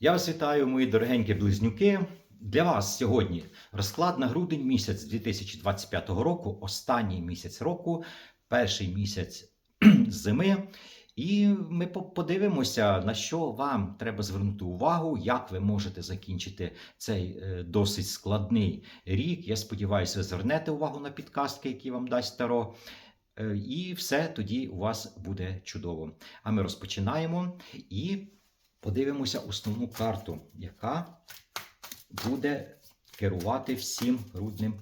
Я вас вітаю, мої дорогенькі близнюки. Для вас сьогодні розклад на грудень місяць 2025 року, останній місяць року, перший місяць зими. І ми подивимося, на що вам треба звернути увагу, як ви можете закінчити цей е, досить складний рік. Я сподіваюся, звернете увагу на підказки, які вам дасть Таро. Е, І все тоді у вас буде чудово. А ми розпочинаємо і подивимося основну карту, яка буде керувати всім грудним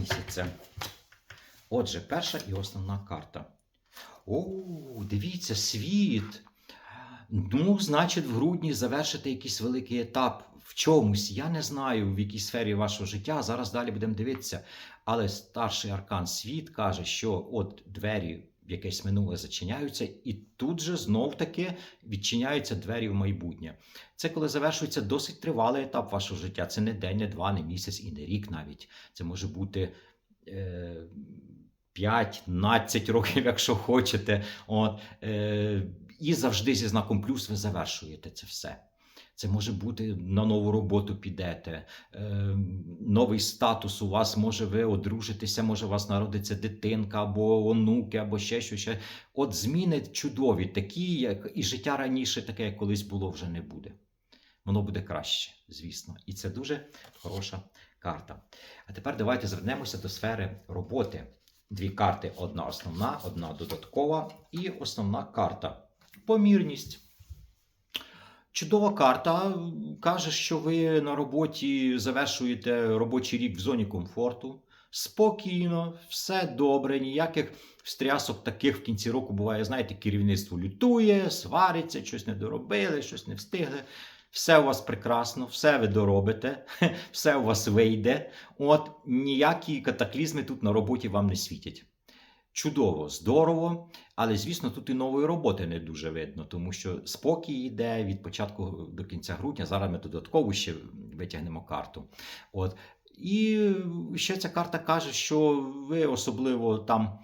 місяцем. Отже, перша і основна карта. О, дивіться, світ. Ну, значить, в грудні завершити якийсь великий етап в чомусь. Я не знаю, в якій сфері вашого життя. Зараз далі будемо дивитися. Але старший аркан світ каже, що от двері в якесь минуле зачиняються, і тут же знов таки відчиняються двері в майбутнє. Це коли завершується досить тривалий етап вашого життя. Це не день, не два, не місяць і не рік навіть. Це може бути. Е- 5-12 років, якщо хочете. От, е, і завжди зі знаком плюс ви завершуєте це все. Це може бути на нову роботу підете, е, новий статус у вас, може ви одружитеся, може у вас народиться дитинка або онуки, або ще щось. От зміни чудові, такі, як і життя раніше, таке, як колись було, вже не буде. Воно буде краще, звісно. І це дуже хороша карта. А тепер давайте звернемося до сфери роботи. Дві карти: одна основна, одна додаткова і основна карта. Помірність. Чудова карта каже, що ви на роботі завершуєте робочий рік в зоні комфорту. Спокійно, все добре, ніяких стрясок таких в кінці року буває. Знаєте, керівництво лютує, свариться, щось не доробили, щось не встигли. Все у вас прекрасно, все ви доробите, все у вас вийде. От ніякі катаклізми тут на роботі вам не світять. Чудово, здорово, але звісно, тут і нової роботи не дуже видно, тому що спокій йде від початку до кінця грудня. Зараз ми додатково ще витягнемо карту. От. І ще ця карта каже, що ви особливо там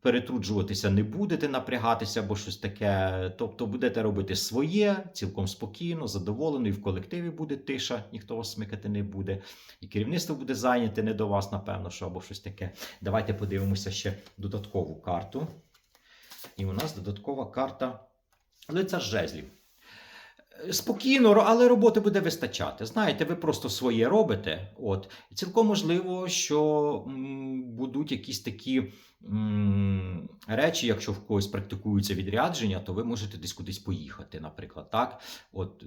перетруджуватися не будете, напрягатися або щось таке. Тобто будете робити своє цілком спокійно, задоволено, і в колективі буде тиша, ніхто вас смикати не буде, і керівництво буде зайняте не до вас, напевно, що або щось таке. Давайте подивимося ще додаткову карту. І у нас додаткова карта лицар жезлів. Спокійно, але роботи буде вистачати. Знаєте, ви просто своє робите. От. Цілком можливо, що будуть якісь такі речі, якщо в когось практикуються відрядження, то ви можете десь кудись поїхати, наприклад. так? От,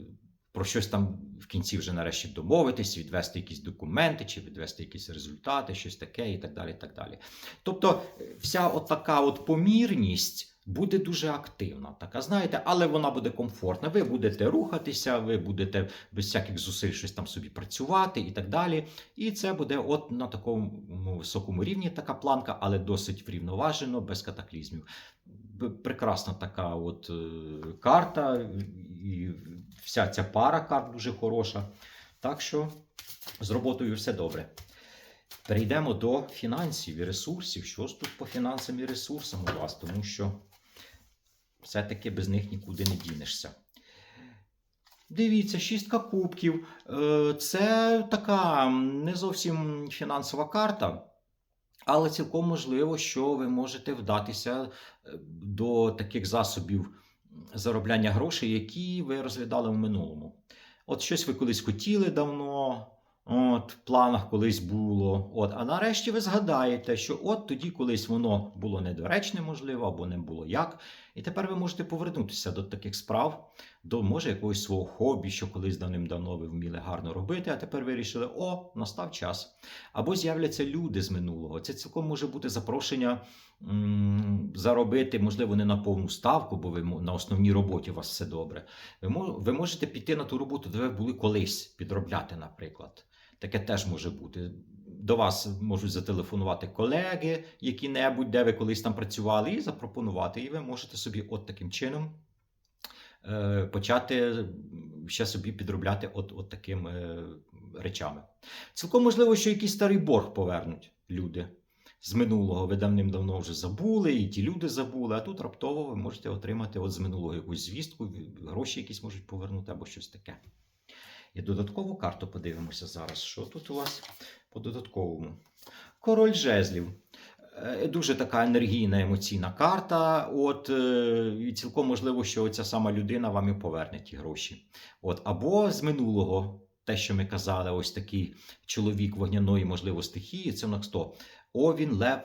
про щось там в кінці вже нарешті домовитись, відвести якісь документи, чи відвести якісь результати, щось таке, і так далі. І так далі. Тобто, е, вся от от помірність буде дуже активна, така, знаєте, але вона буде комфортна. Ви будете рухатися, ви будете без всяких зусиль щось там собі працювати і так далі. І це буде от на такому високому рівні така планка, але досить врівноважено, без катаклізмів. Прекрасна така от е, карта, і вся ця пара карт дуже хороша. Так що з роботою все добре. Перейдемо до фінансів і ресурсів. Що ж тут по фінансам і ресурсам у вас? Тому що все-таки без них нікуди не дінешся. Дивіться, шістка кубків. Е, Це така не зовсім фінансова карта, але цілком можливо, що ви можете вдатися е, до таких засобів заробляння грошей, які ви розглядали в минулому. От щось ви колись хотіли давно, от, в планах колись було. От, а нарешті ви згадаєте, що от тоді колись воно було недоречне, можливо, або не було як. І тепер ви можете повернутися до таких справ, до може якогось свого хобі, що колись давним-давно ви вміли гарно робити, а тепер вирішили, о, настав час. Або з'являться люди з минулого. Це цілком може бути запрошення м, заробити, можливо, не на повну ставку, бо ви на основній роботі у вас все добре. Ви, ви можете піти на ту роботу, де ви були колись підробляти, наприклад. Таке теж може бути. До вас можуть зателефонувати колеги, які-небудь, де ви колись там працювали, і запропонувати. І ви можете собі от таким чином е, почати ще собі підробляти от, от такими речами. Цілком можливо, що якийсь старий борг повернуть люди. з минулого ви давним-давно вже забули, і ті люди забули, а тут раптово ви можете отримати от з минулого якусь звістку, гроші якісь можуть повернути або щось таке. І додаткову карту подивимося зараз. Що тут у вас по додатковому? Король жезлів. Е, Дуже така енергійна емоційна карта. От, е, і цілком можливо, що ця сама людина вам і поверне ті гроші. От, або з минулого, те, що ми казали, ось такий чоловік вогняної, можливо, стихії, це нас хто? Овін, лев,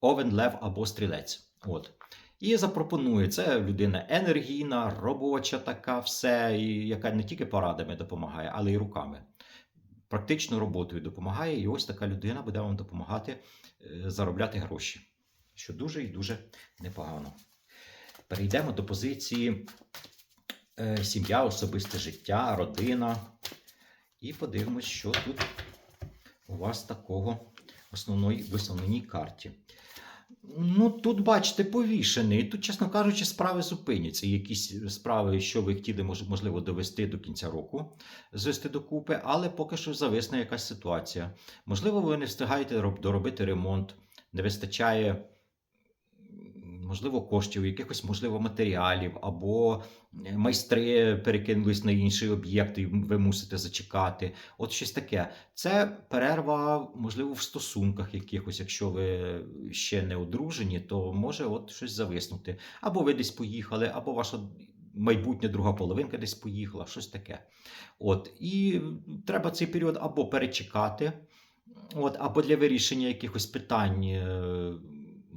овен, лев або стрілець. От. І запропонує це людина енергійна, робоча така, все, і яка не тільки порадами допомагає, але й руками. Практично роботою допомагає, і ось така людина буде вам допомагати е, заробляти гроші, що дуже і дуже непогано. Перейдемо до позиції е, сім'я, особисте життя, родина. І подивимось, що тут у вас такого основної, в основній карті. Ну, тут, бачите, повішений. Тут, чесно кажучи, справи зупиняться. Якісь справи, що ви хотіли, мож- можливо, довести до кінця року, звести докупи, але поки що зависне якась ситуація. Можливо, ви не встигаєте роб- доробити ремонт, не вистачає, можливо, коштів, якихось, можливо, матеріалів, або е, майстри перекинулись на інший об'єкт, і ви мусите зачекати. От щось таке. Це перерва, можливо, в стосунках якихось, якщо ви ще не одружені, то може от щось зависнути. Або ви десь поїхали, або ваша майбутня друга половинка десь поїхала, щось таке. От, і треба цей період або перечекати, от, або для вирішення якихось питань.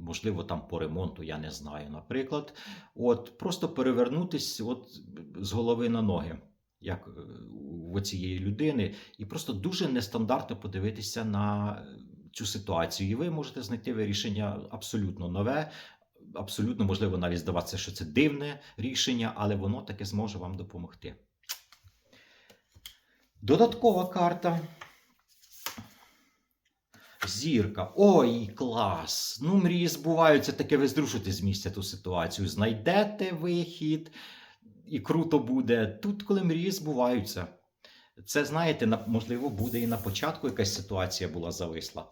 Можливо, там по ремонту, я не знаю, наприклад. От, просто перевернутись от, з голови на ноги, як е, у цієї людини, і просто дуже нестандартно подивитися на е, цю ситуацію. І ви можете знайти вирішення абсолютно нове, абсолютно можливо навіть здаватися, що це дивне рішення, але воно таки зможе вам допомогти. Додаткова карта. Зірка. Ой, клас! Ну, мрії збуваються, таке ви зрушите з місця ту ситуацію. Знайдете вихід, і круто буде. Тут, коли мрії збуваються. Це, знаєте, можливо, буде і на початку якась ситуація була зависла.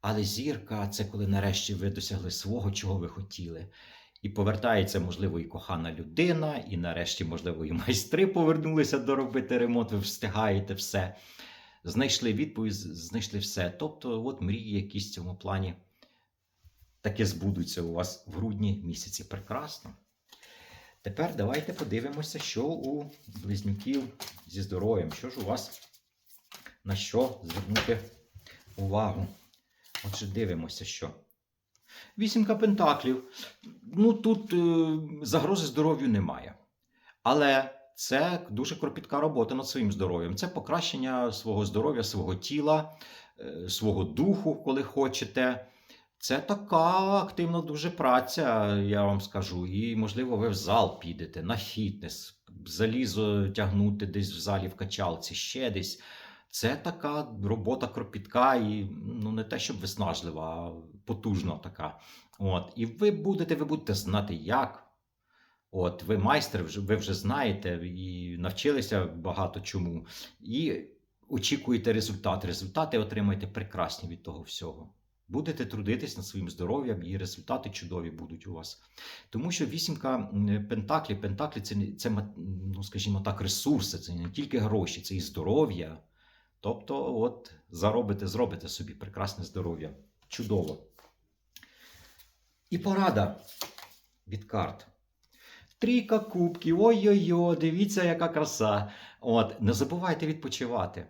Але зірка це коли нарешті ви досягли свого, чого ви хотіли. І повертається, можливо, і кохана людина, і нарешті, можливо, і майстри повернулися доробити ремонт, ви встигаєте все. Знайшли відповідь, знайшли все. Тобто, от мрії якісь в цьому плані таке збудуться у вас в грудні місяці. Прекрасно. Тепер давайте подивимося, що у близнюків зі здоров'ям. Що ж у вас на що звернути увагу? Отже, дивимося, що. Вісімка пентаклів. Ну тут е, загрози здоров'ю немає. Але це дуже кропітка робота над своїм здоров'ям. Це покращення свого здоров'я, свого тіла, е, свого духу, коли хочете. Це така активна дуже праця, я вам скажу. І, можливо, ви в зал підете на фітнес, залізо тягнути десь в залі в качалці, ще десь. Це така робота кропітка і ну, не те, щоб виснажлива, а потужна така. От. І ви будете, ви будете знати, як. От, ви майстер, ви вже знаєте і навчилися багато чому. І очікуєте результат. Результати отримаєте прекрасні від того всього. Будете трудитись над своїм здоров'ям, і результати чудові будуть у вас. Тому що вісімка пентаклі, пентаклі це, це ну, скажімо так, ресурси, це не тільки гроші, це і здоров'я. Тобто, от заробите, зробите собі прекрасне здоров'я. Чудово. І порада від карт. Трійка кубків, ой-ой-ой, дивіться, яка краса. От, не забувайте відпочивати.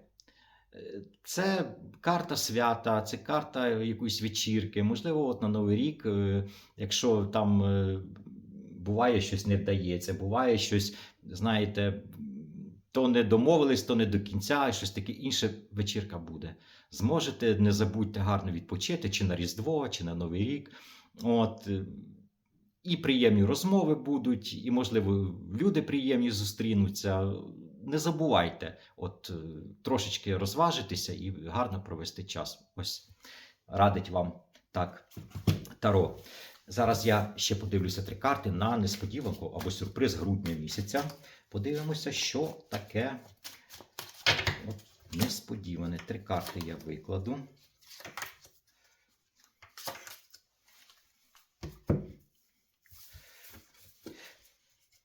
Е, Це карта свята, це карта якоїсь вечірки. Можливо, от на Новий рік, е, якщо там е, буває щось не вдається, буває щось, знаєте, то не домовились, то не до кінця, щось таке інше вечірка буде. Зможете, не забудьте гарно відпочити чи на Різдво, чи на Новий рік. От, і приємні розмови будуть, і, можливо, люди приємні зустрінуться. Не забувайте, от е, трошечки розважитися і гарно провести час. Ось радить вам так Таро. Зараз я ще подивлюся три карти на несподіванку або сюрприз грудня місяця. Подивимося, що таке от, несподіване. Три карти я викладу.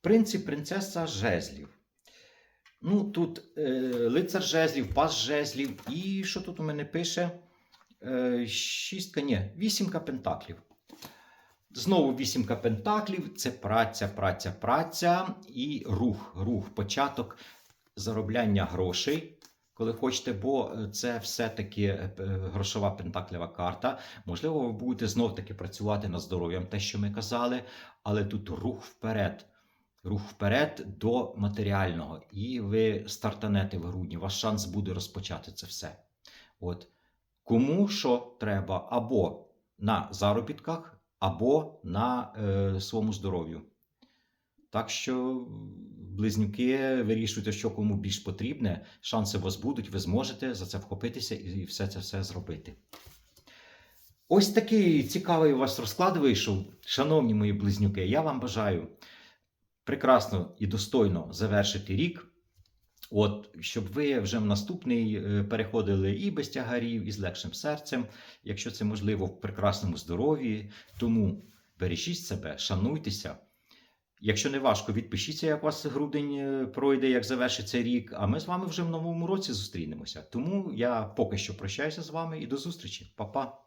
Принцип принцеса жезлів. Ну, тут е, лицар жезлів, пас жезлів. І що тут у мене пише? Е, шістка, ні, вісімка пентаклів. Знову вісімка пентаклів це праця, праця, праця і рух, рух, початок заробляння грошей, коли хочете, бо це все-таки е, грошова пентаклева карта. Можливо, ви будете знов-таки працювати над здоров'ям, те, що ми казали, але тут рух вперед. Рух вперед до матеріального, і ви стартанете в грудні. Ваш шанс буде розпочати це все. От кому що треба або на заробітках, або на е, своєму здоров'ю. Так що, близнюки, вирішуйте, що кому більш потрібне. Шанси у вас будуть, ви зможете за це вхопитися і все це все зробити. Ось такий цікавий у вас розклад вийшов. Шановні мої близнюки, я вам бажаю прекрасно і достойно завершити рік. От, щоб ви вже в наступний е, переходили і без тягарів, і з легшим серцем, якщо це можливо, в прекрасному здоров'ї. Тому бережіть себе, шануйтеся. Якщо не важко, відпишіться, як у вас грудень е, пройде, як завершиться рік. А ми з вами вже в новому році зустрінемося. Тому я поки що прощаюся з вами і до зустрічі. Па-па!